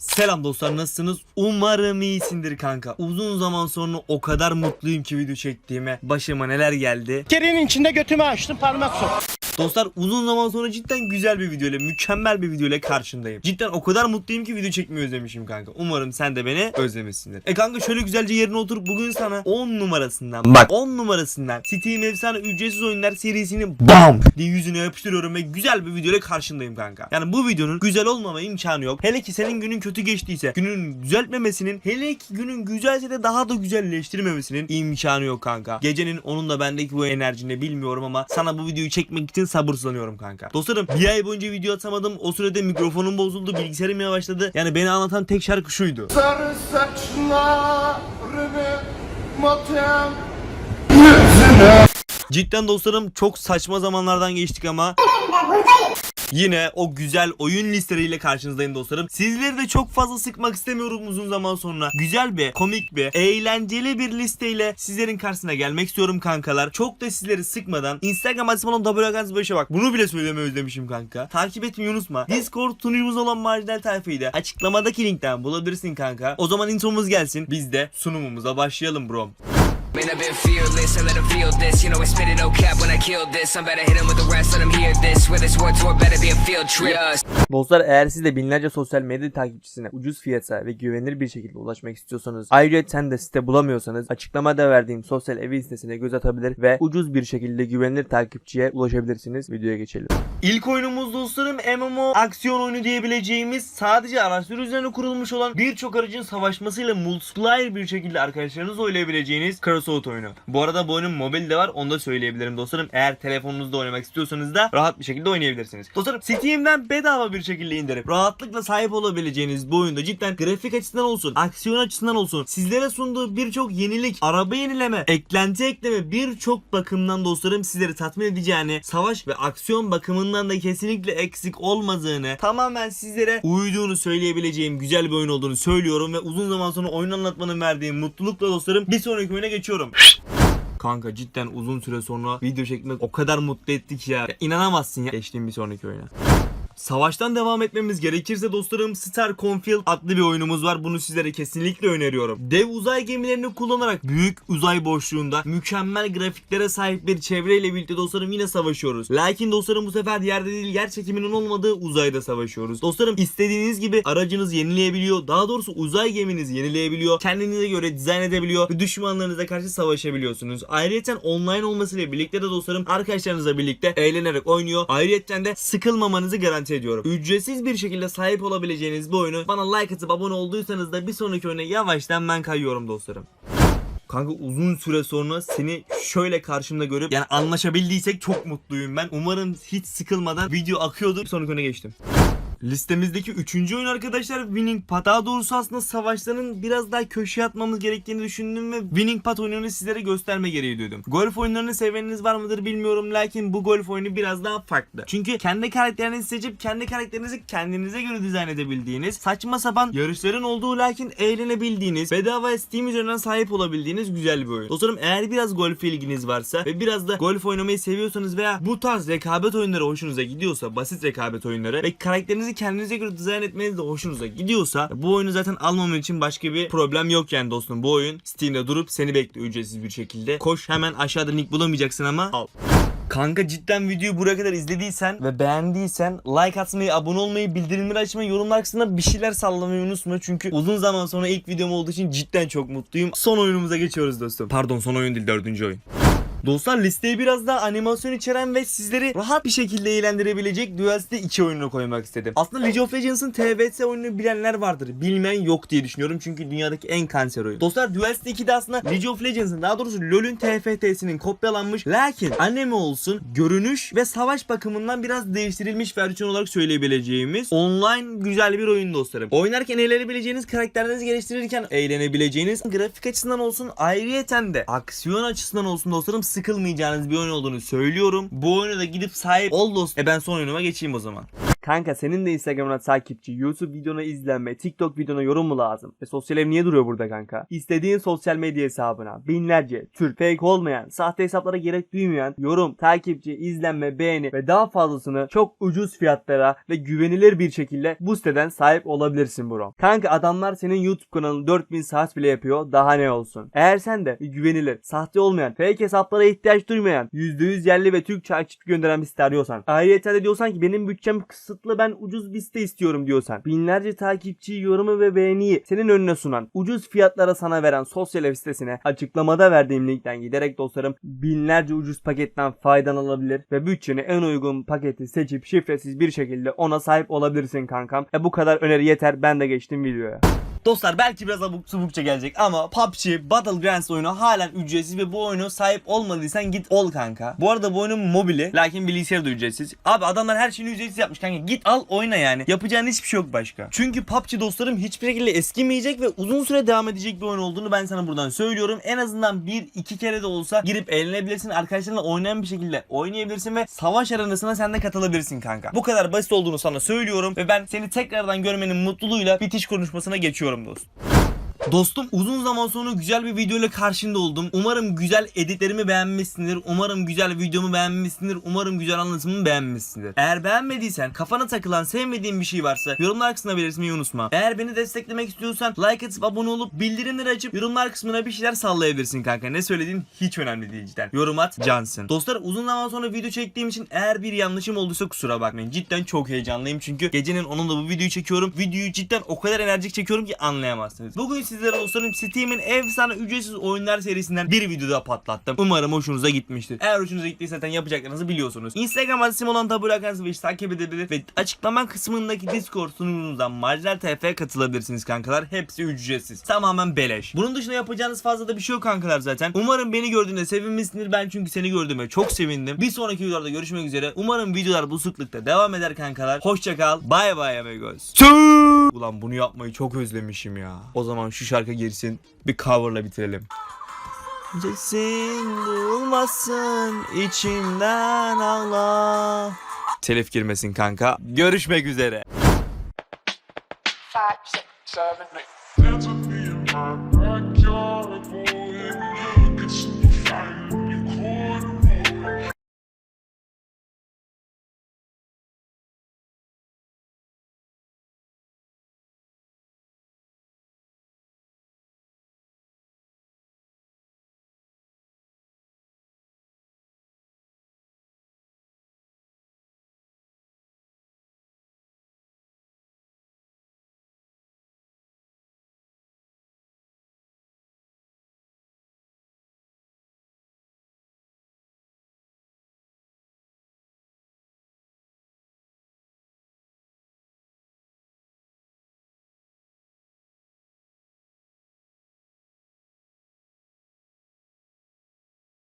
Selam dostlar nasılsınız? Umarım iyisindir kanka. Uzun zaman sonra o kadar mutluyum ki video çektiğime. Başıma neler geldi. Kerinin içinde götümü açtım parmak sok. Dostlar uzun zaman sonra cidden güzel bir video ile mükemmel bir video ile karşındayım. Cidden o kadar mutluyum ki video çekmeyi özlemişim kanka. Umarım sen de beni özlemişsindir. E kanka şöyle güzelce yerine oturup bugün sana 10 numarasından bak 10 numarasından Steam efsane ücretsiz oyunlar serisini BAM diye yüzüne yapıştırıyorum ve güzel bir video ile karşındayım kanka. Yani bu videonun güzel olmama imkanı yok. Hele ki senin günün kötü geçtiyse günün düzeltmemesinin hele ki günün güzelse de daha da güzelleştirmemesinin imkanı yok kanka. Gecenin onun da bendeki bu enerjini bilmiyorum ama sana bu videoyu çekmek için sabırsızlanıyorum kanka. Dostlarım bir ay boyunca video atamadım. O sürede mikrofonum bozuldu, bilgisayarım yavaşladı. Yani beni anlatan tek şarkı şuydu. Sarı saçlarını matem Cidden dostlarım çok saçma zamanlardan geçtik ama Yine o güzel oyun listeleriyle karşınızdayım dostlarım. Sizleri de çok fazla sıkmak istemiyorum uzun zaman sonra. Güzel bir, komik bir, eğlenceli bir listeyle sizlerin karşısına gelmek istiyorum kankalar. Çok da sizleri sıkmadan Instagram adresim olan şey bak. Bunu bile söylemeyi özlemişim kanka. Takip etmeyi unutma. Discord sunucumuz olan marjinal tayfayı da açıklamadaki linkten bulabilirsin kanka. O zaman intromuz gelsin. Biz de sunumumuza başlayalım bro. Man, I've been fearless, I let them feel this. You know, I spit it no cap when I kill this. I'm better hit 'em with the rest, let 'em hear this. Where this war tour better be a field trip. Yeah. Dostlar eğer siz de binlerce sosyal medya takipçisine ucuz fiyata ve güvenilir bir şekilde ulaşmak istiyorsanız ayrıca de site bulamıyorsanız açıklamada verdiğim sosyal evi sitesine göz atabilir ve ucuz bir şekilde güvenilir takipçiye ulaşabilirsiniz. Videoya geçelim. İlk oyunumuz dostlarım MMO aksiyon oyunu diyebileceğimiz sadece araçlar üzerine kurulmuş olan birçok aracın savaşmasıyla multiplayer bir şekilde arkadaşlarınızla oynayabileceğiniz Crossout oyunu. Bu arada bu oyunun mobil de var onu da söyleyebilirim dostlarım. Eğer telefonunuzda oynamak istiyorsanız da rahat bir şekilde oynayabilirsiniz. Dostlarım Steam'den bedava bir şekilde indirip rahatlıkla sahip olabileceğiniz bu oyunda cidden grafik açısından olsun, aksiyon açısından olsun sizlere sunduğu birçok yenilik, araba yenileme, eklenti ekleme birçok bakımdan dostlarım sizleri tatmin edeceğini, savaş ve aksiyon bakımından da kesinlikle eksik olmadığını, tamamen sizlere uyduğunu söyleyebileceğim güzel bir oyun olduğunu söylüyorum ve uzun zaman sonra oyun anlatmanın verdiği mutlulukla dostlarım bir sonraki oyuna geçiyorum. Kanka cidden uzun süre sonra video çekmek o kadar mutlu etti ki ya. ya inanamazsın ya. Geçtiğim bir sonraki oyuna. Savaştan devam etmemiz gerekirse dostlarım Star Confield adlı bir oyunumuz var. Bunu sizlere kesinlikle öneriyorum. Dev uzay gemilerini kullanarak büyük uzay boşluğunda mükemmel grafiklere sahip bir çevreyle birlikte dostlarım yine savaşıyoruz. Lakin dostlarım bu sefer yerde değil yer çekiminin olmadığı uzayda savaşıyoruz. Dostlarım istediğiniz gibi aracınız yenileyebiliyor. Daha doğrusu uzay geminiz yenileyebiliyor. Kendinize göre dizayn edebiliyor ve düşmanlarınıza karşı savaşabiliyorsunuz. Ayrıca online olmasıyla birlikte de dostlarım arkadaşlarınızla birlikte eğlenerek oynuyor. Ayrıca de sıkılmamanızı garanti ediyorum. Ücretsiz bir şekilde sahip olabileceğiniz bu oyunu bana like atıp abone olduysanız da bir sonraki oyuna yavaştan ben kayıyorum dostlarım. Kanka uzun süre sonra seni şöyle karşımda görüp yani anlaşabildiysek çok mutluyum ben. Umarım hiç sıkılmadan video akıyordur. Bir sonraki oyuna geçtim. Listemizdeki üçüncü oyun arkadaşlar Winning Path. Daha doğrusu aslında savaşların biraz daha köşeye atmamız gerektiğini düşündüm ve Winning Path oyununu sizlere gösterme gereği duydum. Golf oyunlarını seveniniz var mıdır bilmiyorum lakin bu golf oyunu biraz daha farklı. Çünkü kendi karakterinizi seçip kendi karakterinizi kendinize göre dizayn edebildiğiniz, saçma sapan yarışların olduğu lakin eğlenebildiğiniz, bedava Steam üzerinden sahip olabildiğiniz güzel bir oyun. Dostlarım eğer biraz golfe ilginiz varsa ve biraz da golf oynamayı seviyorsanız veya bu tarz rekabet oyunları hoşunuza gidiyorsa, basit rekabet oyunları ve karakterinizi kendinize göre dizayn etmeniz de hoşunuza gidiyorsa bu oyunu zaten almamın için başka bir problem yok yani dostum. Bu oyun Steam'de durup seni bekliyor ücretsiz bir şekilde. Koş hemen aşağıda link bulamayacaksın ama al. Kanka cidden videoyu buraya kadar izlediysen ve beğendiysen like atmayı, abone olmayı, bildirimleri açmayı, yorumlar kısmında bir şeyler sallamayı unutma. Çünkü uzun zaman sonra ilk videom olduğu için cidden çok mutluyum. Son oyunumuza geçiyoruz dostum. Pardon son oyun değil dördüncü oyun. Dostlar listeye biraz daha animasyon içeren ve sizleri rahat bir şekilde eğlendirebilecek Duelist'te 2 oyununu koymak istedim. Aslında League of Legends'ın TBS oyununu bilenler vardır. Bilmeyen yok diye düşünüyorum çünkü dünyadaki en kanser oyun. Dostlar Duelist 2'de aslında League of Legends'ın daha doğrusu LoL'ün TFT'sinin kopyalanmış lakin anime olsun görünüş ve savaş bakımından biraz değiştirilmiş versiyon olarak söyleyebileceğimiz online güzel bir oyun dostlarım. Oynarken eğlenebileceğiniz karakterlerinizi geliştirirken eğlenebileceğiniz grafik açısından olsun ayrıyeten de aksiyon açısından olsun dostlarım sıkılmayacağınız bir oyun olduğunu söylüyorum. Bu oyunu da gidip sahip ol dost. E ben son oyunuma geçeyim o zaman. Kanka senin de Instagram'ına takipçi, YouTube videona izlenme, TikTok videona yorum mu lazım? E sosyal ev niye duruyor burada kanka? İstediğin sosyal medya hesabına binlerce Türk fake olmayan, sahte hesaplara gerek duymayan yorum, takipçi, izlenme, beğeni ve daha fazlasını çok ucuz fiyatlara ve güvenilir bir şekilde bu siteden sahip olabilirsin bro. Kanka adamlar senin YouTube kanalını 4000 saat bile yapıyor. Daha ne olsun? Eğer sen de güvenilir, sahte olmayan, fake hesaplara ihtiyaç duymayan, %100 yerli ve Türk takipçi gönderen bir site arıyorsan, ayrıca diyorsan ki benim bütçem kısıtlı ben ucuz bir istiyorum diyorsan, binlerce takipçi, yorumu ve beğeniyi senin önüne sunan, ucuz fiyatlara sana veren sosyal ev sitesine açıklamada verdiğim linkten giderek dostlarım binlerce ucuz paketten faydalanabilir ve bütçene en uygun paketi seçip şifresiz bir şekilde ona sahip olabilirsin kankam. E bu kadar öneri yeter ben de geçtim videoya. Dostlar belki biraz abuk subukça gelecek ama PUBG Battlegrounds oyunu halen ücretsiz ve bu oyunu sahip olmadıysan git ol kanka. Bu arada bu oyunun mobili lakin bilgisayarı da ücretsiz. Abi adamlar her şeyini ücretsiz yapmış kanka. Git al oyna yani. Yapacağın hiçbir şey yok başka. Çünkü PUBG dostlarım hiçbir şekilde eskimeyecek ve uzun süre devam edecek bir oyun olduğunu ben sana buradan söylüyorum. En azından bir iki kere de olsa girip eğlenebilirsin. Arkadaşlarınla oynayan bir şekilde oynayabilirsin ve savaş arenasına sen de katılabilirsin kanka. Bu kadar basit olduğunu sana söylüyorum ve ben seni tekrardan görmenin mutluluğuyla bitiş konuşmasına geçiyorum dostum. Dostum uzun zaman sonra güzel bir video ile karşında oldum. Umarım güzel editlerimi beğenmişsindir. Umarım güzel videomu beğenmişsindir. Umarım güzel anlatımımı beğenmişsindir. Eğer beğenmediysen kafana takılan sevmediğin bir şey varsa yorumlar kısmına belirtmeyi unutma. Eğer beni desteklemek istiyorsan like atıp abone olup bildirimleri açıp yorumlar kısmına bir şeyler sallayabilirsin kanka. Ne söylediğin hiç önemli değil cidden. Yorum at cansın. Dostlar uzun zaman sonra video çektiğim için eğer bir yanlışım olduysa kusura bakmayın. Cidden çok heyecanlıyım çünkü gecenin onunla bu videoyu çekiyorum. Videoyu cidden o kadar enerjik çekiyorum ki anlayamazsınız. Bugün sizlere dostlarım Steam'in efsane ücretsiz oyunlar serisinden bir video daha patlattım. Umarım hoşunuza gitmiştir. Eğer hoşunuza gittiyse zaten yapacaklarınızı biliyorsunuz. Instagram adresim olan Tabula Akansı ve takip edebilir ve açıklama kısmındaki Discord sunumunuzdan Marjinal TF'ye katılabilirsiniz kankalar. Hepsi ücretsiz. Tamamen beleş. Bunun dışında yapacağınız fazla da bir şey yok kankalar zaten. Umarım beni gördüğünde sevinmişsindir. Ben çünkü seni gördüğüme çok sevindim. Bir sonraki videolarda görüşmek üzere. Umarım videolar bu sıklıkta devam eder kankalar. Hoşça kal. Bye bye amigos. Ulan bunu yapmayı çok özlemişim ya. O zaman şu şarkı girsin. Bir coverla bitirelim. Sesin duyulmasın içimden ağla. Telif girmesin kanka. Görüşmek üzere.